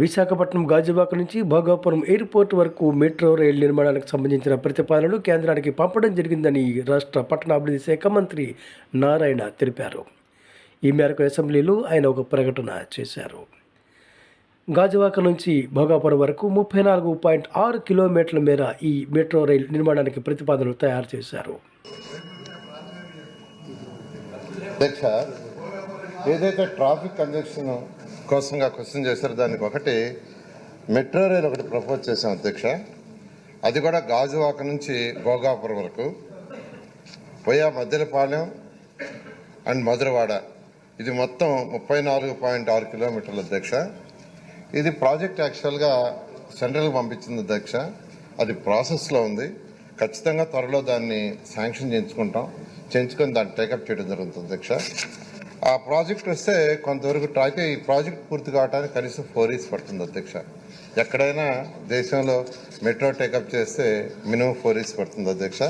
విశాఖపట్నం గాజువాక నుంచి భోగాపురం ఎయిర్పోర్ట్ వరకు metro rail నిర్మాణానికి సంబంధించిన ప్రతిపాదనలు కేంద్రానికి పంపడం జరిగిందని రాష్ట్ర పట్టణాభివృద్ధి శాఖ మంత్రి నారాయణ తెలిపారు. ఈ మేరకు అసెంబ్లీలో ఆయన ఒక ప్రకటన చేశారు. గాజువాక నుంచి భోగాపురం వరకు ముప్పై నాలుగు పాయింట్ ఆరు కిలోమీటర్ల మేర ఈ మెట్రో రైలు నిర్మాణానికి ప్రతిపాదనలు తయారు చేశారు. ఏదైతే ట్రాఫిక్ కంజక్షన్ కోసంగా క్వశ్చన్ చేశారో దానికి ఒకటి మెట్రో రైల్ ఒకటి ప్రపోజ్ చేశాం అధ్యక్ష. అది కూడా గాజువాక నుంచి భోగాపురం వరకు. పోయా మద్దెలపాలెం అండ్ మధురవాడ. ఇది మొత్తం ముప్పై నాలుగు పాయింట్ ఆరు కిలోమీటర్ల అధ్యక్ష. ఇది ప్రాజెక్ట్ యాక్చువల్గా సెంట్రల్ పంపించింది అధ్యక్ష. అది ప్రాసెస్లో ఉంది. ఖచ్చితంగా త్వరలో దాన్ని శాంక్షన్ చేయించుకుంటాం. చేయించుకొని దాన్ని టేకప్ చేయడం జరుగుతుంది అధ్యక్ష. ఆ ప్రాజెక్ట్ వస్తే కొంతవరకు ట్రాక్ ఈ ప్రాజెక్ట్ పూర్తి కావడానికి కనీసం ఫోర్ ఇయర్స్ పడుతుంది అధ్యక్ష. ఎక్కడైనా దేశంలో మెట్రో టేకప్ చేస్తే మినిమం ఫోర్ ఇయర్స్ పడుతుంది అధ్యక్ష.